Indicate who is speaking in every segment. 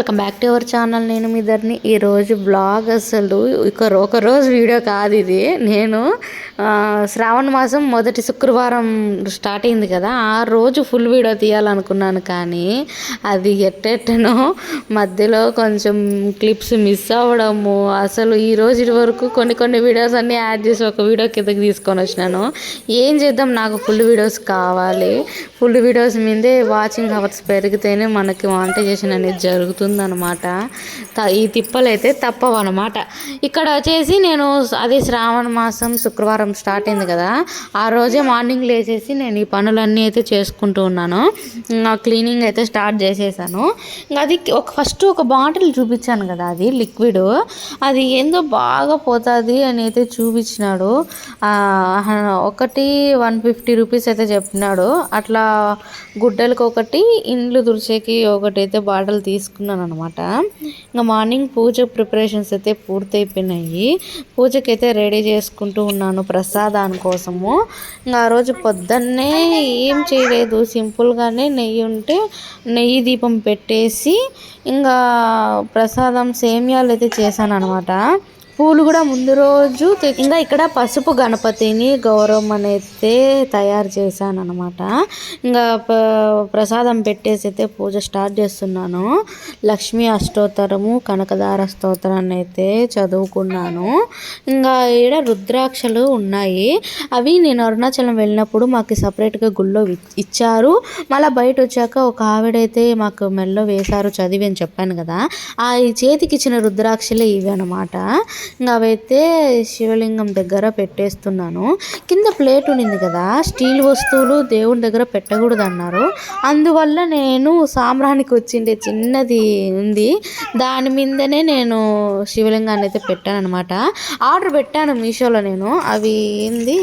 Speaker 1: Welcome back to our channel. నేను మీ ఇద్దరిని ఈరోజు బ్లాగ్ అసలు ఇక ఒక రోజు వీడియో కాదు ఇది. నేను శ్రావణ మాసం మొదటి శుక్రవారం స్టార్ట్ అయింది కదా ఆ రోజు ఫుల్ వీడియో తీయాలనుకున్నాను కానీ అది ఎట్టెట్టనో మధ్యలో కొంచెం క్లిప్స్ మిస్ అవ్వడము. అసలు ఈ రోజు వరకు కొన్ని కొన్ని వీడియోస్ అన్నీ యాడ్ చేసి ఒక వీడియో కిందకి తీసుకొని వచ్చినాను. ఏం చేద్దాం? నాకు ఫుల్ వీడియోస్ కావాలి. ఫుల్ వీడియోస్ మీదే వాచింగ్ అవర్స్ పెరిగితేనే మనకి మానిటైజేషన్ అనేది జరుగుతుంది అనమాట ఈ తిప్పలు అయితే తప్పవు అనమాట ఇక్కడ వచ్చేసి నేను అది శ్రావణ మాసం శుక్రవారం స్టార్ట్ అయింది కదా ఆ రోజే మార్నింగ్ లేచేసి నేను ఈ పనులన్నీ అయితే చేసుకుంటూ ఉన్నాను. క్లీనింగ్ అయితే స్టార్ట్ చేసేసాను. ఇంకా అది ఒక ఫస్ట్ ఒక బాటిల్ చూపించాను కదా అది లిక్విడ్. అది ఏందో బాగా పోతుంది అని అయితే చూపించినాడు. ఒకటి వన్ ఫిఫ్టీ రూపీస్ అయితే చెప్పినాడు. అట్లా గుడ్డలకు ఒకటి ఇండ్లు తుడిచేకి ఒకటి అయితే బాటిల్ తీసుకున్నాను అనమాట ఇంకా మార్నింగ్ పూజ ప్రిపరేషన్స్ అయితే పూర్తయిపోయినాయి. పూజకైతే రెడీ చేసుకుంటూ ఉన్నాను ప్రసాదాని కోసము. ఇంకా ఆ రోజు పొద్దున్నే ఏం చేయలేదు. సింపుల్గానే నెయ్యి ఉంటే నెయ్యి దీపం పెట్టేసి ఇంకా ప్రసాదం సేమ్యాలు అయితే చేశాను అనమాట పూలు కూడా ముందు రోజు ఇంకా ఇక్కడ పసుపు గణపతిని గౌరవం అయితే తయారు చేశాను అనమాట ఇంకా ప్రసాదం పెట్టేసి అయితే పూజ స్టార్ట్ చేస్తున్నాను. లక్ష్మీ అష్టోత్తరము కనకదార స్తోత్రాన్ని అయితే చదువుకున్నాను. ఇంకా ఈడ రుద్రాక్షలు ఉన్నాయి. అవి నేను అరుణాచలం వెళ్ళినప్పుడు మాకు సపరేట్గా గుళ్ళో ఇచ్చారు. మళ్ళీ బయట వచ్చాక ఒక ఆవిడైతే మాకు మెల్లో వేశారు చదివి అని చెప్పాను కదా. ఆ చేతికి ఇచ్చిన రుద్రాక్షలే ఇవి అనమాట ఇంకా అవైతే శివలింగం దగ్గర పెట్టేస్తున్నాను. కింద ప్లేట్ ఉండింది కదా స్టీల్ వస్తువులు దేవుని దగ్గర పెట్టకూడదు అన్నారు అందువల్ల నేను సాంబ్రానికి వచ్చిండే చిన్నది ఉంది. దాని మీదనే నేను శివలింగాన్ని అయితే పెట్టాను అనమాట ఆర్డర్ పెట్టాను మీషోలో నేను. అవి ఏంది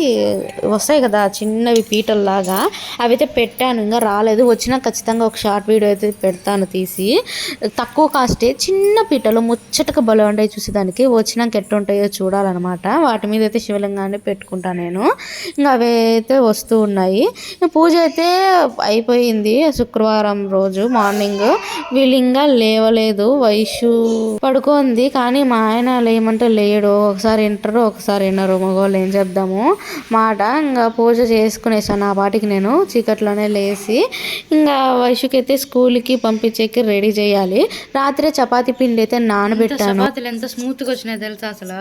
Speaker 1: వస్తాయి కదా చిన్నవి పీటల్లాగా. అవి అయితే పెట్టాను ఇంకా రాలేదు. వచ్చినా ఖచ్చితంగా ఒక షార్ట్ వీడియో అయితే పెడతాను తీసి. తక్కువ కాస్టే చిన్న పీటలు ముచ్చటగా బలం ఉండే చూసేదానికి. వచ్చినాక ఎట్టుంటాయో చూడాలన్నమాట. వాటి మీద అయితే శివలింగాన్ని పెట్టుకుంటాను నేను. ఇంకా అవి అయితే వస్తూ ఉన్నాయి. పూజ అయితే అయిపోయింది. శుక్రవారం రోజు మార్నింగ్. వీళ్ళు ఇంకా లేవలేదు. వైషు పడుకోంది. కానీ మా ఆయన లేమంటే లేడు. ఒకసారి వింటారు ఒకసారి వినరు. మగవాళ్ళు ఏం చెప్దాము? మాట. ఇంకా పూజ చేసుకునేసాను ఆ పాటికి నేను చీకట్లోనే లేచి ఇంకా అయితే స్కూల్కి పంపించేకి రెడీ చేయాలి. రాత్రే చపాతీ పిండి అయితే నానబెట్టాను. చపాతీలు ఎంత స్మూత్గా వచ్చినాయి తెలుసా? అసలు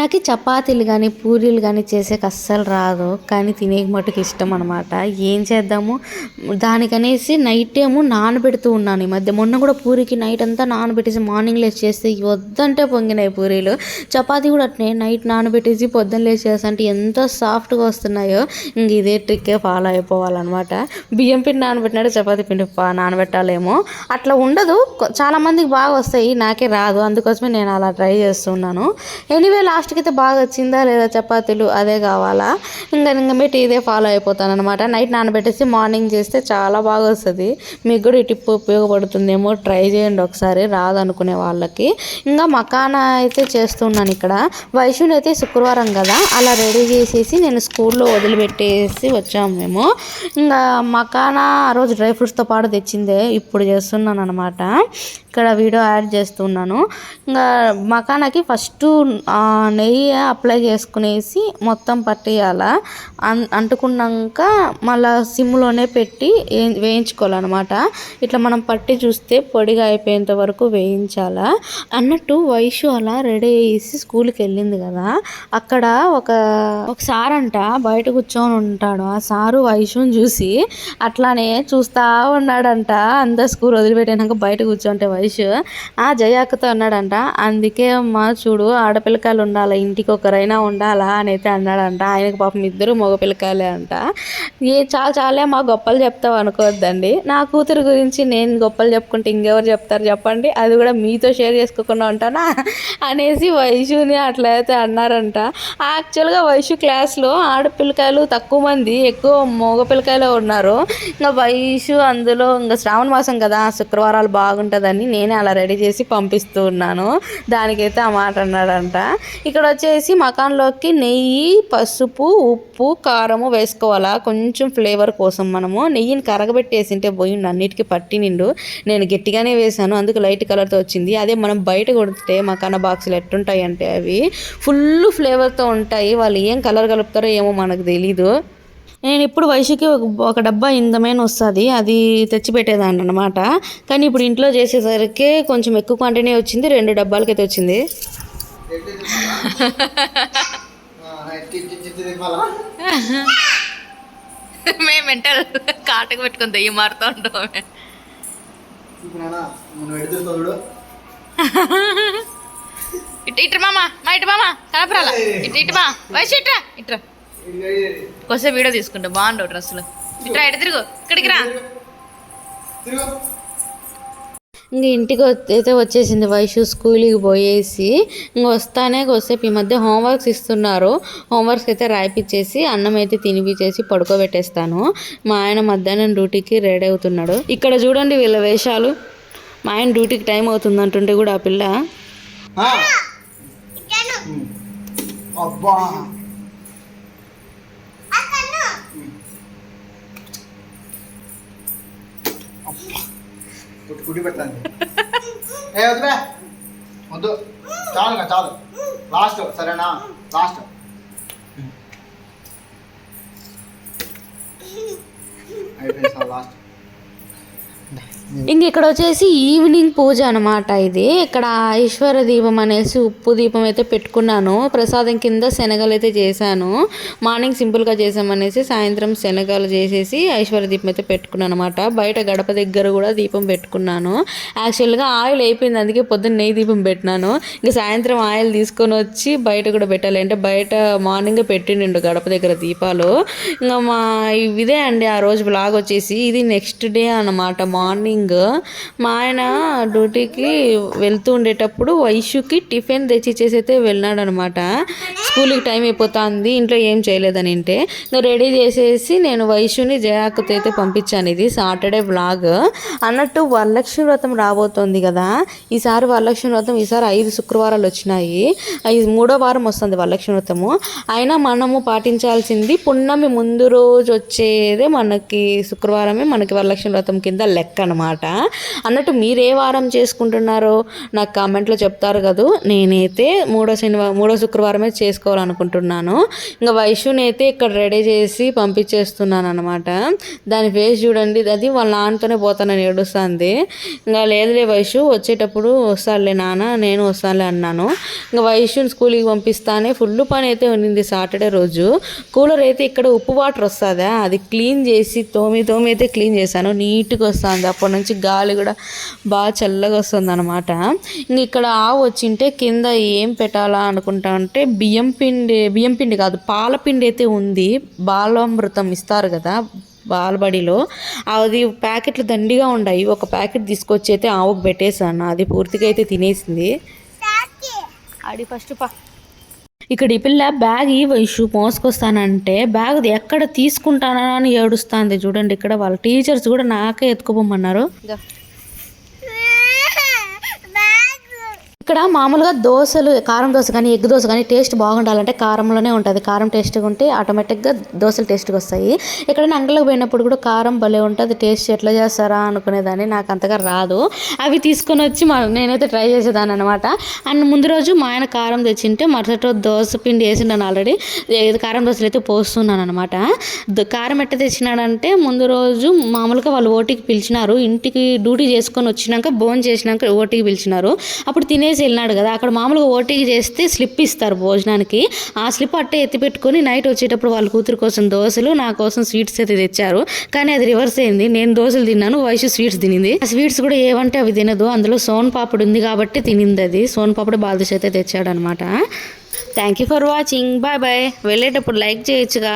Speaker 1: నాకు చపాతీలు కానీ పూరీలు కానీ చేసేకి అస్సలు రాదు. కానీ తినేకి మటుకు ఇష్టం అనమాట ఏం చేద్దాము? దానికనేసి నైట్ ఏమో నానబెడుతూ ఉన్నాను ఈ మధ్య. మొన్న కూడా పూరికి నైట్ అంతా నానబెట్టేసి మార్నింగ్ లేచి చేస్తే వద్దంటే పొంగినాయి పూరీలు. చపాతీ కూడా అట్నే నైట్ నానబెట్టేసి పొద్దున్న లేచి చేస్తుంటే ఎంత సాఫ్ట్గా వస్తున్నాయో ఇంక ఇదే ట్రిక్కే ఫాలో అయిపోవాలన్నమాట. బియ్యం పిండి నానబెట్టినట్టు చపాతీ పిండి నానబెట్టాలేమో. అట్లా ఉండదు. చాలామందికి చాలా మందికి బాగా వస్తాయి. నాకే రాదు. అందుకోసమే నేను అలా ట్రై చేస్తున్నాను ఎనీవే లాస్ట్ లాస్ట్కి అయితే బాగా వచ్చిందా లేదా చపాతీలు అదే కావాలా? ఇంకా ఇంకా పెట్టి ఇదే ఫాలో అయిపోతాను అనమాట నైట్ నానబెట్టేసి మార్నింగ్ చేస్తే చాలా బాగా వస్తుంది. మీకు కూడా ఈ టిప్ ఉపయోగపడుతుందేమో ట్రై చేయండి ఒకసారి రాదనుకునే వాళ్ళకి. ఇంకా మకానా అయితే చేస్తున్నాను ఇక్కడ. వైశ్యుని అయితే శుక్రవారం కదా అలా రెడీ చేసేసి నేను స్కూల్లో వదిలిపెట్టేసి వచ్చాము మేము. ఇంకా మకానా ఆ రోజు డ్రై ఫ్రూట్స్తో పాటు తెచ్చిందే ఇప్పుడు చేస్తున్నాను అనమాట ఇక్కడ వీడియో యాడ్ చేస్తున్నాను. ఇంకా మకానాకి ఫస్ట్ నెయ్యి అప్లై చేసుకునేసి మొత్తం పట్టేయాల? అన్ అంటుకున్నాక మళ్ళా సిమ్లోనే పెట్టి ఏ- వేయించుకోవాలన్నమాట. ఇట్లా మనం పట్టి చూస్తే పొడిగా అయిపోయేంత వరకు వేయించాలా? అన్నట్టు వైషు అలా రెడీ అయ్యేసి స్కూల్కి వెళ్ళింది కదా. అక్కడ ఒక ఒక సార్ అంట బయట కూర్చొని ఉంటాడు. ఆ సారు వైషుని చూసి అట్లానే చూస్తా ఉన్నాడంట. అంత స్కూల్ వదిలిపెట్టినాక బయట కూర్చుంటే వైషు ఆ జయాకతో అన్నాడంట అందుకే అమ్మ చూడు ఆడపిల్లకాయలు ఉండాలి వాళ్ళ ఇంటికి ఒకరైనా ఉండాలా అని అయితే అన్నాడంట. ఆయనకు పాపం ఇద్దరు మగపిల్లకాయలే అంట. ఏ చాలా చాలే మా గొప్పలు చెప్తావు అనుకోవద్దండి. నా కూతురు గురించి నేను గొప్పలు చెప్పుకుంటే ఇంకెవరు చెప్తారు చెప్పండి. అది కూడా మీతో షేర్ చేసుకోకుండా ఉంటానా అనేసి వైషుని అట్లా అయితే అన్నారంట. యాక్చువల్గా వైశు క్లాస్లో ఆడపిల్లకాయలు తక్కువ మంది ఎక్కువ మగ పిల్లకాయలు ఉన్నారు. ఇంకా వైశు అందులో ఇంకా శ్రావణ మాసం కదా శుక్రవారాలు బాగుంటుందని నేనే అలా రెడీ చేసి పంపిస్తూ ఉన్నాను. దానికైతే ఆ మాట అన్నాడంట. ఇక్కడ వచ్చేసి మకాన్లోకి నెయ్యి పసుపు ఉప్పు కారము వేసుకోవాలా? కొంచెం ఫ్లేవర్ కోసం మనము. నెయ్యిని కరగబెట్టేసింటే పోయిండు అన్నిటికీ పట్టి నిండు నేను గట్టిగానే వేసాను అందుకు లైట్ కలర్తో వచ్చింది. అదే మనం బయట కొడితే మకాన బాక్సులు ఎట్టుంటాయి అంటే అవి ఫుల్ ఫ్లేవర్తో ఉంటాయి. వాళ్ళు ఏం కలర్ కలుపుతారో ఏమో మనకు తెలీదు. నేను ఇప్పుడు వయసుకి ఒక ఒక డబ్బా ఇందమైన వస్తుంది. అది తెచ్చిపెట్టేదాన్ని అనమాట కానీ ఇప్పుడు ఇంట్లో చేసేసరికి కొంచెం ఎక్కువ క్వాంటిటీ వచ్చింది. రెండు డబ్బాలకైతే వచ్చింది. మేము మెంటల్ కాటకు పెట్టుకుని దెయ్యం మారుతూ ఉంటాం ఇటు ఇటు మామ మా ఇటు మామ కనపరాలా? ఇటు ఇటు మా వయసు ఇట్రా ఇట్రా. కొద్దిసేపు వీడియో తీసుకుంటా బాగుండవు డ్రెస్సులు. ఇట్రా ఇటు తిరుగు? ఇక్కడికి రా. ఇంక ఇంటికి అయితే వచ్చేసింది వైషు స్కూల్కి పోయేసి ఇంక వస్తానే కొద్దిసేపు ఈ మధ్య హోంవర్క్స్ ఇస్తున్నారు హోంవర్క్స్ అయితే రాయిపించేసి అన్నం అయితే తినిపించేసి పడుకోబెట్టేస్తాను మా ఆయన మధ్యాహ్నం డ్యూటీకి రెడీ అవుతున్నాడు ఇక్కడ చూడండి వీళ్ళ వేషాలు మా ఆయన డ్యూటీకి టైం అవుతుంది అంటుంటే కూడా ఆ పిల్ల
Speaker 2: ఆ. ఉమ్. అబ్బా అబ్బా. పుట్టి కుట్టి పెడతాను ఏ వద్దు వద్దు. చాలు చాలు. లాస్ట్ సరేనా? లాస్ట్ అయిపోయింది సార్ లాస్ట్
Speaker 1: ఇంక ఇక్కడ వచ్చేసి ఈవినింగ్ పూజ అనమాట ఇది. ఇక్కడ ఐశ్వర్య దీపం అనేసి ఉప్పు దీపం అయితే పెట్టుకున్నాను. ప్రసాదం కింద శనగలు అయితే చేశాను. మార్నింగ్ సింపుల్గా చేసామనేసి సాయంత్రం శనగలు చేసేసి ఐశ్వర్య దీపం అయితే పెట్టుకున్నాను అనమాట బయట గడప దగ్గర కూడా దీపం పెట్టుకున్నాను. యాక్చువల్గా ఆయిల్ అయిపోయింది. అందుకే పొద్దున్న నెయ్యి దీపం పెట్టినాను. ఇంక సాయంత్రం ఆయిల్ తీసుకొని వచ్చి బయట కూడా పెట్టాలి అంటే బయట మార్నింగ్ పెట్టిండు గడప దగ్గర దీపాలు. ఇంకా మా ఇదే అండి ఆ రోజు బ్లాగ్ వచ్చేసి. ఇది నెక్స్ట్ డే అన్నమాట. మార్నింగ్ మా ఆయన డ్యూటీకి వెళ్తూ ఉండేటప్పుడు వైషుకి టిఫిన్ తెచ్చి ఇచ్చేసి అయితే వెళ్ళినాడు అనమాట స్కూల్కి టైం అయిపోతుంది ఇంట్లో ఏం చేయలేదని అంటే ఇంకా రెడీ చేసేసి నేను వైషుని జయాకుతో అయితే పంపించాను ఇది సాటర్డే బ్లాగ్ అన్నట్టు వరలక్ష్మి వ్రతం రాబోతోంది కదా. ఈసారి వరలక్ష్మి వ్రతం ఈసారి ఐదు శుక్రవారాలు వచ్చినాయి. ఐదు మూడో వారం వస్తుంది వరలక్ష్మి వ్రతము. అయినా మనము పాటించాల్సింది పున్నమి ముందు రోజు వచ్చేదే మనకి శుక్రవారమే మనకి వరలక్ష్మి వ్రతం కింద లెక్క అనమాట అన్నట్టు మీరు ఏ వారం చేసుకుంటున్నారో నాకు కామెంట్లో చెప్తారు కదా. నేనైతే మూడో శనివారం మూడో శుక్రవారమే చేసుకోవాలనుకుంటున్నాను. ఇంకా వైషుని అయితే ఇక్కడ రెడీ చేసి పంపించేస్తున్నాను అనమాట దాని ఫేస్ చూడండి. అది వాళ్ళ నాన్నతోనే పోతానని ఏడుస్తుంది. ఇంకా లేదులే వైషు వచ్చేటప్పుడు వస్తానులే నాన్న నేను వస్తానులే అన్నాను. ఇంకా వైశ్యుని స్కూల్కి పంపిస్తానే ఫుల్ పని అయితే ఉండింది సాటర్డే రోజు. కూలర్ అయితే ఇక్కడ ఉప్పు వాటర్ వస్తుందా? అది క్లీన్ చేసి తోమి తోమి అయితే క్లీన్ చేశాను. నీట్గా వస్తుంది. అప్పటి నుంచి గాలి కూడా బాగా చల్లగా వస్తుంది అనమాట ఇంక ఇక్కడ ఆవు వచ్చింటే కింద ఏం పెట్టాలా అనుకుంటా అంటే బియ్యం పిండి బియ్యం పిండి కాదు పాల పిండి అయితే ఉంది. బాలామృతం ఇస్తారు కదా బాలబడిలో. అది ప్యాకెట్లు దండిగా ఉన్నాయి ఒక ప్యాకెట్ తీసుకొచ్చి అయితే ఆవుకు పెట్టేశాను. అది పూర్తిగా అయితే తినేసింది. ఆడి ఫస్ట్ పా ఇక్కడ ఈ పిల్ల బ్యాగ్ ఈ వయసు మోసుకొస్తానంటే బ్యాగ్ ఎక్కడ తీసుకుంటానా అని ఏడుస్తుంది. చూడండి ఇక్కడ వాళ్ళ టీచర్స్ కూడా నాకే ఎత్తుకోపోమన్నారు. ఇక్కడ మామూలుగా దోశలు కారం దోశ కానీ ఎగ్ దోశ కానీ టేస్ట్ బాగుండాలంటే కారంలోనే ఉంటుంది. కారం టేస్ట్గా ఉంటే ఆటోమేటిక్గా దోశలు టేస్ట్గా వస్తాయి. ఎక్కడైనా అంగళ్ళకి పోయినప్పుడు కూడా కారం భలే ఉంటుంది. టేస్ట్ ఎట్లా చేస్తారా అనుకునేదాన్ని నాకు అంతగా రాదు. అవి తీసుకొని వచ్చి మా నేనైతే ట్రై చేసేదాన్ని అనమాట అండ్ ముందు రోజు మా ఆయన కారం తెచ్చింటే మరుసటి రోజు దోశ పిండి వేసిండాను ఆల్రెడీ కారం దోశలు అయితే పోస్తున్నాను అనమాట కారం ఎట్ట తెచ్చినాడంటే ముందు రోజు మామూలుగా వాళ్ళు ఓటీకి పిలిచినారు. ఇంటికి డ్యూటీ చేసుకొని వచ్చినాక భోజనం చేసినాక ఓటీకి పిలిచినారు. అప్పుడు తినేసి చేసి వెళ్ళినాడు కదా అక్కడ మామూలుగా ఓటీకి చేస్తే స్లిప్ ఇస్తారు భోజనానికి. ఆ స్లిప్ అట్టే ఎత్తిపెట్టుకొని నైట్ వచ్చేటప్పుడు వాళ్ళ కూతురు కోసం దోశలు నా కోసం స్వీట్స్ అయితే తెచ్చారు. కానీ అది రివర్స్ అయింది. నేను దోశలు తిన్నాను వయసు స్వీట్స్ తినింది. ఆ స్వీట్స్ కూడా ఏమంటే అవి తినదు. అందులో సోన్ పాపడు ఉంది కాబట్టి తినింది అది. సోన్ పాపడు బాదుష అయితే తెచ్చాడు అనమాట thank you for watching bye bye వెళ్ళేటప్పుడు లైక్ చేయొచ్చుగా.